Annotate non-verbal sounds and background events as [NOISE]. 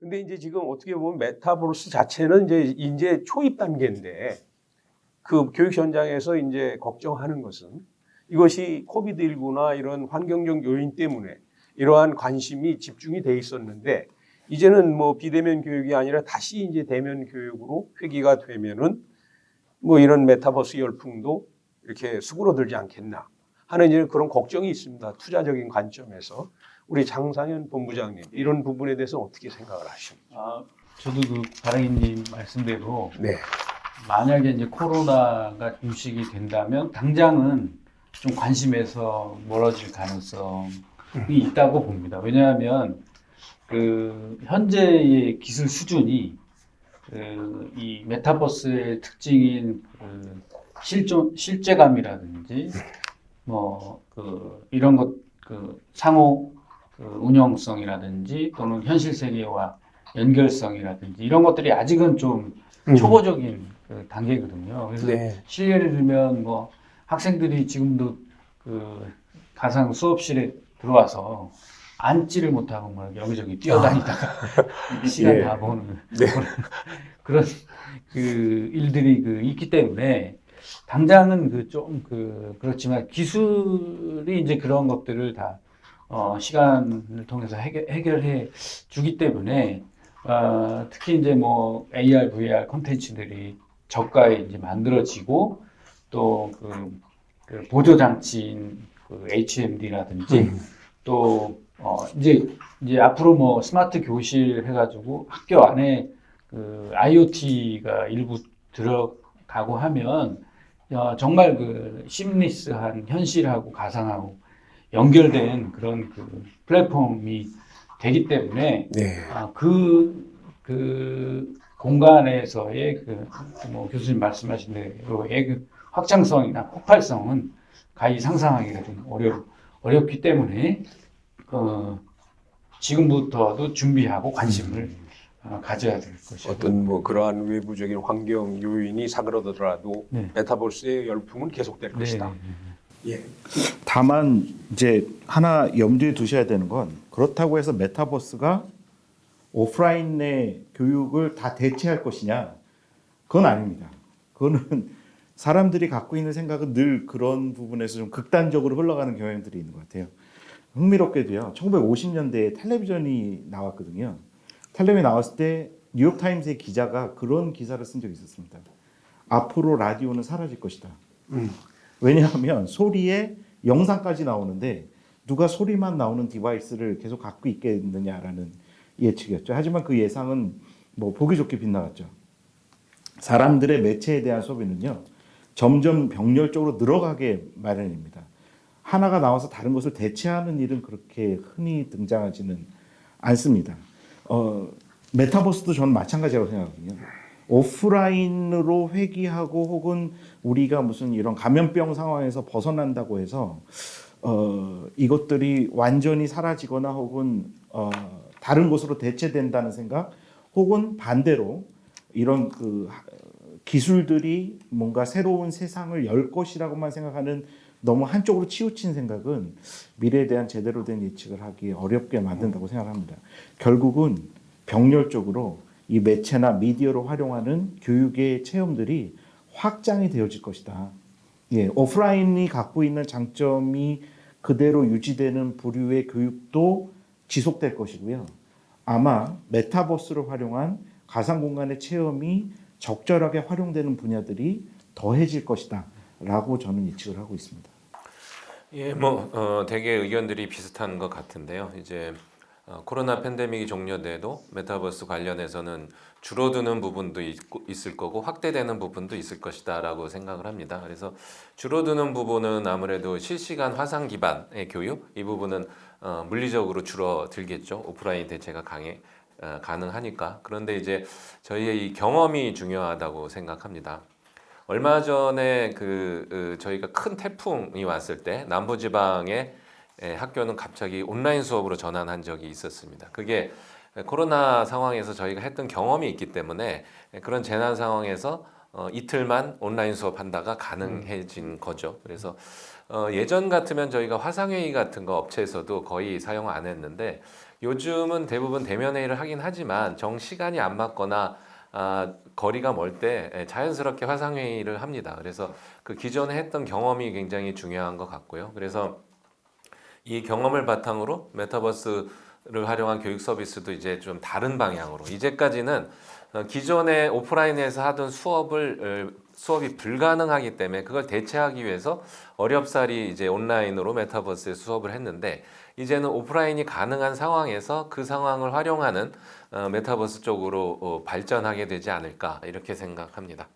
근데 이제 지금 어떻게 보면 메타버스 자체는 이제 이제 초입 단계인데 그 교육 현장에서 이제 걱정하는 것은 이것이 코비드 19나 이런 환경적 요인 때문에 이러한 관심이 집중이 돼 있었는데 이제는 뭐 비대면 교육이 아니라 다시 이제 대면 교육으로 회귀가 되면은 뭐 이런 메타버스 열풍도 이렇게 수그러들지 않겠나 하는 이제 그런 걱정이 있습니다. 투자적인 관점에서 우리 장상현 본부장님 이런 부분에 대해서 어떻게 생각을 하십니까? 아, 저도 그 바라기님 말씀대로 네. 만약에 이제 코로나가 유식이 된다면 당장은 좀 관심에서 멀어질 가능성이 있다고 봅니다. 왜냐하면 그 현재의 기술 수준이 그 이 메타버스의 특징인 그 실존 실제감이라든지 뭐 그 이런 것 그 상호 그 운영성이라든지 또는 현실 세계와 연결성이라든지 이런 것들이 아직은 좀 초보적인 그 단계거든요. 그래서 네. 실례를 들면 뭐 학생들이 지금도 그 가상 수업실에 들어와서 앉지를 못하고 뭐 여기저기 뛰어다니다가 [LAUGHS] 시간 예. 다 보는 네. 그런 그 일들이 그 있기 때문에 당장은 그 좀그 그렇지만 기술이 이제 그런 것들을 다 어, 시간을 통해서 해결, 해결 해 주기 때문에 어, 특히 이제 뭐 AR, VR 콘텐츠들이 저가에 이제 만들어지고 또그 그 보조 장치인 그 HMD라든지 음. 또 어, 이제 이제 앞으로 뭐 스마트 교실 해가지고 학교 안에 그 IoT가 일부 들어가고 하면 어, 정말 그 심리스한 현실하고 가상하고 연결된 그런 그 플랫폼이 되기 때문에 네. 아, 그, 그 공간에서의 그, 뭐 교수님 말씀하신 대로의 그 확장성이나 폭발성은 가히 상상하기가 좀 어려, 어렵기 때문에, 어, 지금부터도 준비하고 관심을 어, 가져야 될 것이고. 어떤 뭐 그러한 외부적인 환경 요인이 사그러들어도 네. 메타버스의 열풍은 계속될 네. 것이다. 예. 다만 이제 하나 염두에 두셔야 되는 건 그렇다고 해서 메타버스가 오프라인의 교육을 다 대체할 것이냐? 그건 아닙니다. 그거는 [LAUGHS] 사람들이 갖고 있는 생각은 늘 그런 부분에서 좀 극단적으로 흘러가는 경향들이 있는 것 같아요. 흥미롭게도요. 1950년대에 텔레비전이 나왔거든요. 텔레비전이 나왔을 때 뉴욕타임스의 기자가 그런 기사를 쓴 적이 있었습니다. 앞으로 라디오는 사라질 것이다. 음. 왜냐하면 소리에 영상까지 나오는데 누가 소리만 나오는 디바이스를 계속 갖고 있겠느냐라는 예측이었죠. 하지만 그 예상은 뭐 보기 좋게 빗나갔죠. 사람들의 매체에 대한 소비는요 점점 병렬적으로 늘어가게 마련입니다. 하나가 나와서 다른 것을 대체하는 일은 그렇게 흔히 등장하지는 않습니다. 어, 메타버스도 저는 마찬가지라고 생각하거든요. 오프라인으로 회귀하고 혹은 우리가 무슨 이런 감염병 상황에서 벗어난다고 해서 어, 이것들이 완전히 사라지거나 혹은 어, 다른 것으로 대체된다는 생각 혹은 반대로 이런 그 하- 기술들이 뭔가 새로운 세상을 열 것이라고만 생각하는 너무 한쪽으로 치우친 생각은 미래에 대한 제대로 된 예측을 하기 어렵게 만든다고 생각합니다. 결국은 병렬적으로 이 매체나 미디어로 활용하는 교육의 체험들이 확장이 되어질 것이다. 예, 오프라인이 갖고 있는 장점이 그대로 유지되는 부류의 교육도 지속될 것이고요. 아마 메타버스를 활용한 가상 공간의 체험이 적절하게 활용되는 분야들이 더해질 것이다. 라고 저는 예측을 하고 있습니다. 예, 뭐 어, 대개 의견들이 비슷한 것 같은데요. 이제 어, 코로나 팬데믹이 종료돼도 메타버스 관련해서는 줄어드는 부분도 있을 거고 확대되는 부분도 있을 것이다라고 생각을 합니다. 그래서 줄어드는 부분은 아무래도 실시간 화상 기반의 교육 이 부분은 어, 물리적으로 줄어들겠죠. 오프라인 대체가 강해 어, 가능하니까. 그런데 이제 저희의 이 경험이 중요하다고 생각합니다. 얼마 전에 그, 그 저희가 큰 태풍이 왔을 때 남부 지방의 에, 학교는 갑자기 온라인 수업으로 전환한 적이 있었습니다. 그게 코로나 상황에서 저희가 했던 경험이 있기 때문에 그런 재난 상황에서 어, 이틀만 온라인 수업한다가 가능해진 거죠. 그래서 어, 예전 같으면 저희가 화상회의 같은 거 업체에서도 거의 사용 안 했는데 요즘은 대부분 대면 회의를 하긴 하지만 정 시간이 안 맞거나 아, 거리가 멀 때 자연스럽게 화상 회의를 합니다. 그래서 그 기존에 했던 경험이 굉장히 중요한 것 같고요. 그래서 이 경험을 바탕으로 메타버스를 활용한 교육 서비스도 이제 좀 다른 방향으로 이제까지는 어, 기존에 오프라인에서 하던 수업을 어, 수업이 불가능하기 때문에 그걸 대체하기 위해서 어렵사리 이제 온라인으로 메타버스에 수업을 했는데 이제는 오프라인이 가능한 상황에서 그 상황을 활용하는 어, 메타버스 쪽으로 어, 발전하게 되지 않을까 이렇게 생각합니다.